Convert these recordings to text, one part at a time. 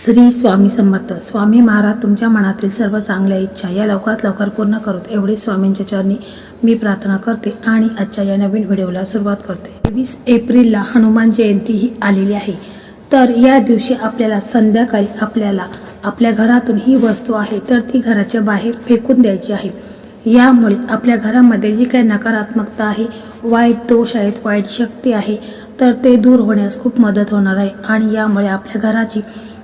श्री स्वामी समर्थ स्वामी महाराज तुमच्या मनातील सर्व चांगल्या इच्छा या लवकरात लवकर पूर्ण करोत. एवढी स्वामींच्या चरणी मी प्रार्थना करते आणि आजच्या या नवीन व्हिडिओला सुरुवात करते. तेवीस एप्रिलला हनुमान जयंती ही आलेली आहे. तर या दिवशी आपल्याला संध्याकाळी आपल्याला आपल्या घरातून ही वस्तू आहे तर ती घराच्या बाहेर फेकून द्यायची आहे. यामुळे आपल्या घरामध्ये जी काही नकारात्मकता आहे वाईट दोष आहेत वाईट शक्ती आहे तर ते दूर होण्यास खूप मदत होणार आहे. आणि यामुळे आपल्या घराची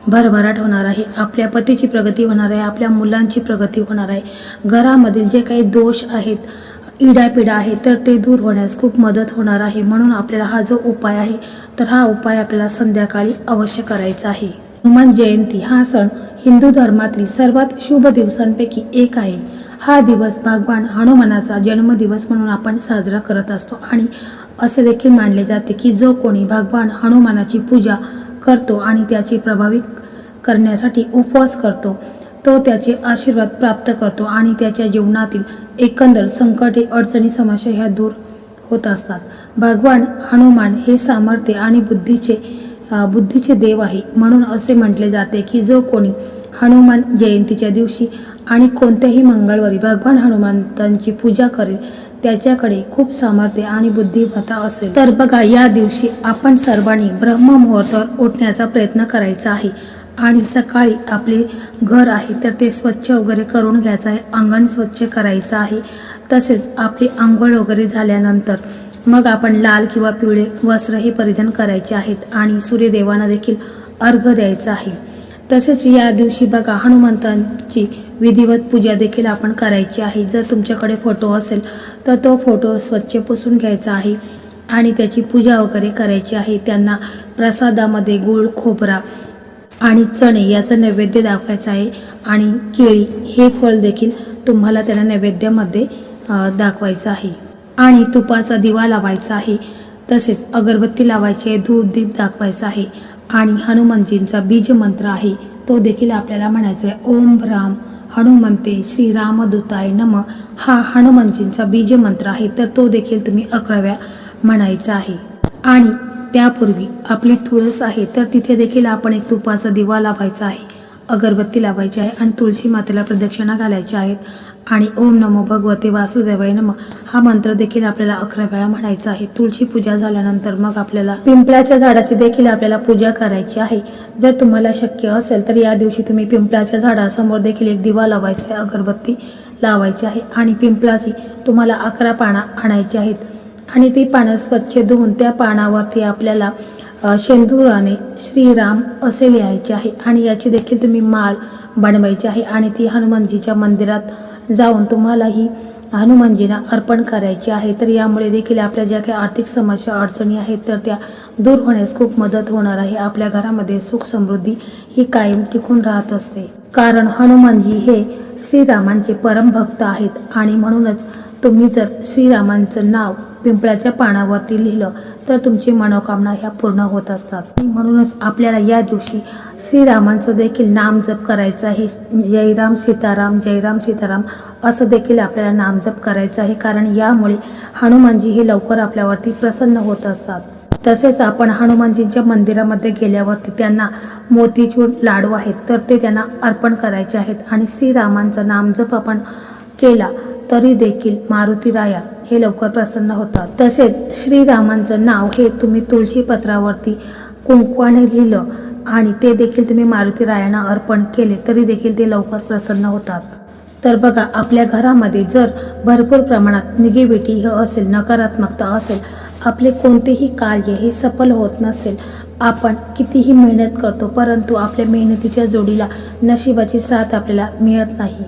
भरभराट होणार आहे. आपल्या पतीची प्रगती होणार आहे. आपल्या मुलांची प्रगती होणार आहे. घरामधील जे काही दोष आहेत इडापिडा आहे तर ते दूर होण्यास खूप मदत होणार आहे. म्हणून आपल्याला हा जो उपाय आहे तर हा उपाय आपल्याला संध्याकाळी अवश्य करायचा आहे. हनुमान जयंती हा सण हिंदू धर्मातील सर्वात शुभ दिवसांपैकी एक आहे. हा दिवस भगवान हनुमानाचा जन्मदिवस म्हणून आपण साजरा करत असतो. आणि असे देखील मानले जाते की जो कोणी भगवान हनुमानाची पूजा करतो आणि त्याची प्रभावी करण्यासाठी उपवास करतो. तो त्याचे आशीर्वाद प्राप्त करतो आणि त्याच्या जीवनातील एकंदर संकटे अडचणी समस्या ह्या दूर होत असतात. भगवान हनुमान हे सामर्थ्य आणि बुद्धीचे बुद्धीचे देव आहे. म्हणून असे म्हटले जाते की जो कोणी हनुमान जयंतीच्या दिवशी आणि कोणत्याही मंगळवारी भगवान हनुमंतांची पूजा करेल त्याच्याकडे खूप सामर्थ्य आणि बुद्धिमत्ता असेल. तर बघा या दिवशी आपण सर्वांनी ब्रह्ममुहूर्तावर उठण्याचा प्रयत्न करायचा आहे. आणि सकाळी आपले घर आहे तर ते स्वच्छ वगैरे करून घ्यायचं आहे. अंगण स्वच्छ करायचं आहे. तसेच आपली आंघोळ वगैरे झाल्यानंतर मग आपण लाल किंवा पिवळे वस्त्र हे परिधान करायचे आहेत आणि सूर्यदेवांना देखील अर्घ द्यायचा आहे. तसेच या दिवशी बघा हनुमंतांची विधिवत पूजा देखील आपण करायची आहे. जर तुमच्याकडे फोटो असेल तर तो फोटो स्वच्छ पुसून घ्यायचा आहे आणि त्याची पूजा वगैरे करायची आहे. त्यांना प्रसादामध्ये गुळ खोबरा आणि चणे याचं नैवेद्य दाखवायचं आहे आणि केळी हे फळ देखील तुम्हाला त्याला नैवेद्यामध्ये दाखवायचं आहे. आणि तुपाचा दिवा लावायचा आहे. तसेच अगरबत्ती लावायची आहे धूप दीप दाखवायचा आहे आणि हनुमानजींचा बीज मंत्र आहे. तो देखील आपल्याला म्हणायचा आहे ओम राम हनुमंते श्री रामदूताय नम. हा हनुमानजींचा बीज मंत्र आहे तर तो देखील तुम्ही अकराव्या म्हणायचा आहे. आणि त्यापूर्वी आपली तुळस आहे तर तिथे देखील आपण एक तुपाचा दिवा लावायचा आहे. अगरबत्ती लावायची आहे आणि तुळशी मातेला प्रदक्षिणा घालायच्या आहेत. आणि ओम नमो भगवते वासुदेवाय नम. हा मंत्र देखील आपल्याला अकरा वेळा म्हणायचा आहे. तुळशी पूजा झाल्यानंतर मग आपल्याला पिंपळाच्या झाडाची देखील आपल्याला पूजा करायची आहे. जर तुम्हाला शक्य असेल तर या दिवशी तुम्ही पिंपळाच्या झाडासमोर देखील एक दिवा लावायचा आहे अगरबत्ती लावायची आहे. आणि पिंपळाची तुम्हाला अकरा पानं आणायची आहेत. आणि ती पानं स्वच्छ धुवून त्या पानावरती आपल्याला शेंदुराने श्रीराम असे लिहायचे आहे. आणि याची देखील तुम्ही माळ बनवायची आहे आणि ती हनुमानजीच्या मंदिरात जाऊन तुम्हाला ही हनुमानजींना अर्पण करायची आहे. तर यामुळे देखील आपल्या ज्या काही आर्थिक समस्या अडचणी आहेत तर त्या दूर होण्यास खूप मदत होणार आहे. आपल्या घरामध्ये सुख समृद्धी ही कायम टिकून राहत असते. कारण हनुमानजी हे श्रीरामांचे परमभक्त आहेत. आणि म्हणूनच तुम्ही जर श्रीरामांचं नाव पिंपळाच्या पानावरती लिहिलं तर तुमची मनोकामना ह्या पूर्ण होत असतात. म्हणूनच आपल्याला या दिवशी श्रीरामांचं देखील नाम जप करायचं आहे. जयराम सीताराम जयराम सीताराम असं देखील आपल्याला नाम जप करायचं आहे. कारण यामुळे हनुमानजी हे लवकर आपल्यावरती प्रसन्न होत असतात. तसेच आपण हनुमानजींच्या मंदिरामध्ये गेल्यावरती त्यांना मोतीचूर लाडू आहेत. तर ते त्यांना अर्पण करायचे आहेत. आणि श्रीरामांचं नाम जप आपण केला तरी देखील मारुती राया हे लवकर प्रसन्न होतात. तसेच श्रीरामांचं नाव हे तुम्ही तुळशी पत्रावरती कुंकवाने लिहिलं आणि ते देखील तुम्ही मारुती रायांना अर्पण केले तरी देखील ते लवकर प्रसन्न होतात. तर बघा आपल्या घरामध्ये जर भरपूर प्रमाणात निगेटिव्हिटी हे असेल नकारात्मकता असेल आपले कोणतेही कार्य हे सफल होत नसेल आपण कितीही मेहनत करतो परंतु आपल्या मेहनतीच्या जोडीला नशिबाची साथ आपल्याला मिळत नाही.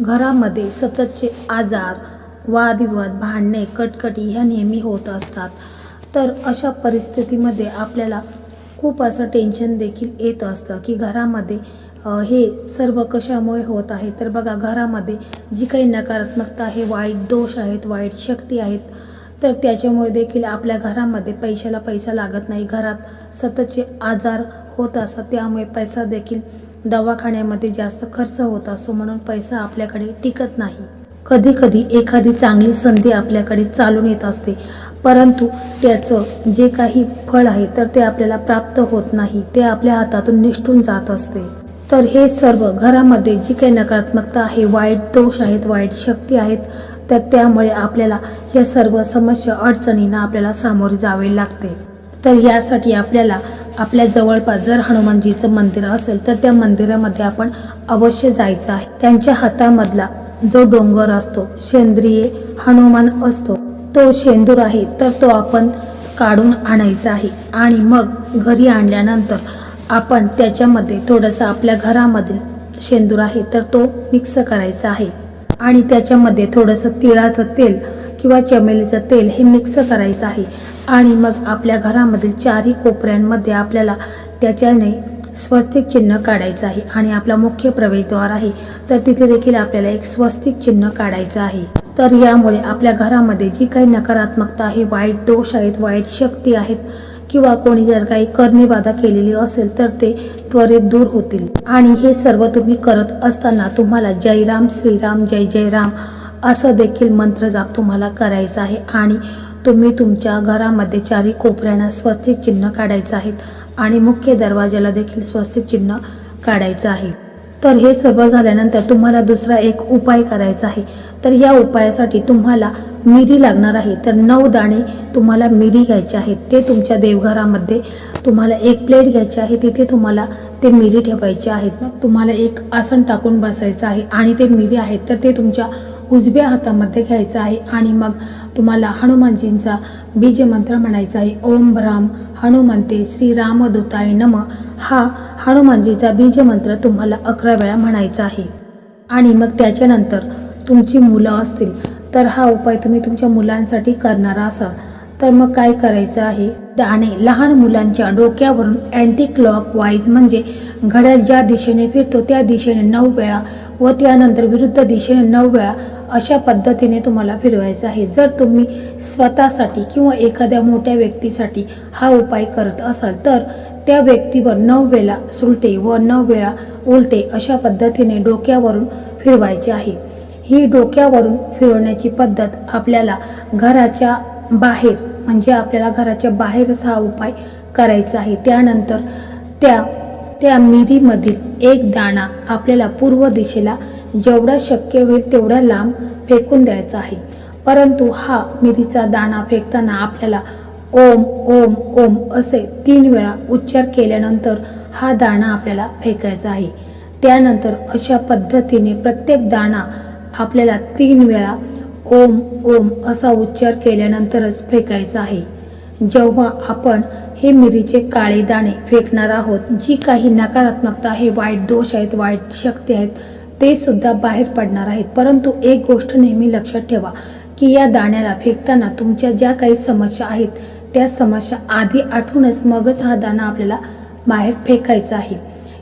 घरामध्ये सततचे आजार वादविवाद भांडणे कटकटी ह्या नेहमी होत असतात. तर अशा परिस्थितीमध्ये आपल्याला खूप असं टेन्शन देखील येत असतं की घरामध्ये हे सर्व कशामुळे होत आहे? तर बघा घरामध्ये जी काही नकारात्मकता आहे वाईट दोष आहेत वाईट शक्ती आहेत तर त्याच्यामुळे देखील आपल्या घरामध्ये पैशाला पैसा लागत नाही. घरात सततचे आजार होत असतात त्यामुळे पैसा देखील दवाखान्यामध्ये जास्त खर्च होत असतो म्हणून पैसा आपल्याकडे टिकत नाही. कधी कधी एखादी चांगली संधी आपल्याकडे चालून येत असते. परंतु त्याचं जे काही फळ आहे तर ते आपल्याला प्राप्त होत नाही. ते आपल्या हातातून निष्ठून जात असते. तर हे सर्व घरामध्ये जी काही नकारात्मकता आहे वाईट दोष आहेत वाईट शक्ती आहेत तर त्यामुळे आपल्याला या सर्व समस्या अडचणींना आपल्याला सामोरे जावे लागते. तर यासाठी आपल्याला आपल्या जवळपास जर हनुमानजीचं मंदिर असेल तर त्या मंदिरामध्ये आपण अवश्य जायचं आहे. त्यांच्या हातामधला जो डोंगर असतो सेंद्रिय हनुमान असतो तो शेंदूर आहे तर तो आपण काढून आणायचा आहे. आणि मग घरी आणल्यानंतर आपण त्याच्यामध्ये थोडंसं आपल्या घरामधील शेंदूर आहे तर तो मिक्स करायचा आहे. आणि त्याच्यामध्ये थोडंसं तिळाचं तेल किंवा चमेलीचं तेल हे मिक्स करायचं आहे. आणि मग आपल्या घरामधील चारही कोपऱ्यांमध्ये आपल्याला त्याच्याने स्वस्तिक चिन्ह काढायचं आहे आणि आपला मुख्य प्रवेशद्वार आहे तर तिथे देखील आपल्याला एक स्वस्तिक चिन्ह काढायचं आहे. तर यामुळे आपल्या घरामध्ये जी काही नकारात्मकता आहे वाईट दोष आहेत वाईट शक्ती आहेत किंवा कोणी जर काही करणीबाधा केलेली असेल तर ते त्वरित दूर होतील. आणि हे सर्व तुम्ही करत असताना तुम्हाला जयराम श्रीराम जय जय राम असं देखील मंत्र जाप तुम्हाला करायचा आहे. आणि तुम्ही तुमच्या घरामध्ये चारी कोपऱ्यांना स्वस्तिक चिन्ह काढायचं आहेत आणि मुख्य दरवाजाला देखील स्वस्तिक चिन्ह काढायचं आहे. तर हे सर्व झाल्यानंतर तुम्हाला दुसरा एक उपाय करायचा आहे. तर या उपायासाठी तुम्हाला मिरी लागणार आहे. तर नऊ दाणे तुम्हाला मिरी घ्यायचे आहेत. ते तुमच्या देवघरामध्ये तुम्हाला एक प्लेट घ्यायची आहे. तिथे तुम्हाला ते मिरी ठेवायचे आहेत. मग तुम्हाला एक आसन टाकून बसायचं आहे आणि ते मिरी आहेत. तर ते तुमच्या उजव्या हातामध्ये घ्यायचं आहे आणि मग तुम्हाला हनुमानजींचा बीज मंत्र म्हणायचा आहे ओम भ्राम हनुमंते श्री रामदूताय नम. हा हनुमानजीचा बीज मंत्र तुम्हाला अकरा वेळा म्हणायचा आहे आणि मग त्याच्यानंतर तुमची मुलं असतील तर हा उपाय तुम्ही तुमच्या मुलांसाठी करणारा असाल. तर मग काय करायचं आहे दाणे लहान मुलांच्या डोक्यावरून अँटी क्लॉक वाईज म्हणजे घड्याळ ज्या दिशेने फिरतो त्या दिशेने नऊ वेळा व त्यानंतर विरुद्ध दिशेने नऊ वेळा अशा पद्धतीने तुम्हाला फिरवायचं आहे. जर तुम्ही स्वतःसाठी किंवा एखाद्या मोठ्या व्यक्तीसाठी हा उपाय करत असाल तर त्या व्यक्तीवर नऊ वेळा सुलटे व नऊ वेळा उलटे अशा पद्धतीने डोक्यावरून फिरवायचे आहे. ही डोक्यावरून फिरवण्याची पद्धत आपल्याला घराच्या बाहेर म्हणजे आपल्याला घराच्या बाहेरच हा उपाय करायचा आहे. त्यानंतर त्या त्या मिरीमधील एक दाणा आपल्याला पूर्व दिशेला जेवढा शक्य होईल तेवढा लांब फेकून द्यायचा आहे. परंतु हा मिरीचा दाणा फेकताना आपल्याला ओम ओम ओम असे तीन वेळा उच्चार केल्यानंतर हा दाणा आपल्याला फेकायचा आहे. त्यानंतर अशा पद्धतीने प्रत्येक दाणा आपल्याला तीन वेळा ओम ओम असा उच्चार केल्यानंतरच फेकायचा आहे. जेव्हा आपण हे मिरीचे काळे दाणे फेकणार आहोत जी काही नकारात्मकता आहे वाईट दोष आहेत वाईट शक्ती आहेत ते सुद्धा बाहेर पडणार आहेत. परंतु एक गोष्ट नेहमी लक्षात ठेवा की या दाण्याला फेकताना तुमच्या ज्या काही समस्या आहेत त्या समस्या आधी आठवूनच मगच हा दाणा आपल्याला बाहेर फेकायचा आहे.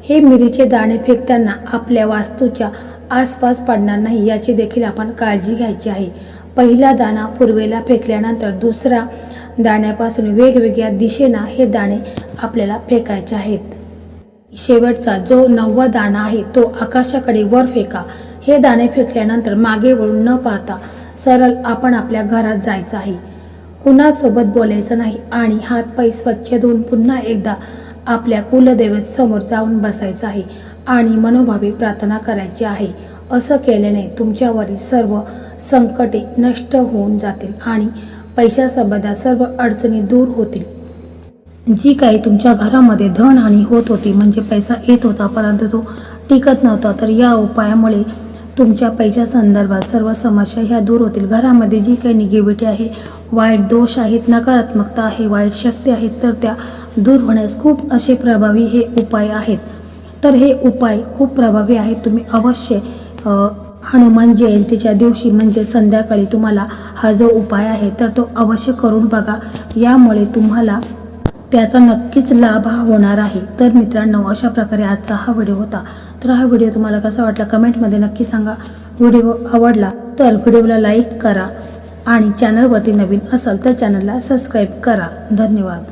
हे मिरीचे दाणे फेकताना आपल्या वास्तूच्या आसपास पडणार नाही याची देखील आपण काळजी घ्यायची आहे. पहिला दाणा पूर्वेला फेकल्यानंतर दुसरा दाण्यापासून वेगवेगळ्या दिशेनं हे दाणे आपल्याला फेकायचे आहेत. शेवटचा जो नववा दाणा आहे तो आकाशाकडे वर फेका. हे दाणे फेकल्यानंतर मागे वळून न पाहता सरळ आपण आपल्या घरात जायचं आहे. कुणासोबत बोलायचं नाही आणि हातपाय स्वच्छ धुवून पुन्हा एकदा आपल्या कुलदेवत समोर जाऊन बसायचं आहे आणि मनोभावे प्रार्थना करायची आहे. असं केल्याने तुमच्यावरील सर्व संकटे नष्ट होऊन जातील आणि पैशासंबंधात सर्व अडचणी दूर होतील. जी काही तुमच्या घरामध्ये धनहानी होत होती म्हणजे पैसा येत होता परंतु तो टिकत नव्हता तर या उपायामुळे तुमच्या पैशा संदर्भात सर्व समस्या ह्या दूर होतील. घरामध्ये जी काही निगेटिव्हिटी आहे वाईट दोष आहेत नकारात्मकता आहे वाईट शक्ती आहेत तर त्या दूर होण्यास खूप असे प्रभावी हे उपाय आहेत. तर हे उपाय खूप प्रभावी आहेत. तुम्ही अवश्य हनुमान जयंतीच्या दिवशी म्हणजे संध्याकाळी तुम्हाला हा जो उपाय आहे तर तो अवश्य करून बघा. यामुळे तुम्हाला त्याचा नक्कीच लाभ हा होणार आहे. तर मित्रांनो अशा प्रकारे आजचा हा व्हिडिओ होता. तर हा व्हिडिओ तुम्हाला कसा वाटला कमेंटमध्ये नक्की सांगा. व्हिडिओ आवडला तर व्हिडिओला लाईक करा आणि चॅनलवरती नवीन असाल तर चॅनलला सबस्क्राईब करा. धन्यवाद.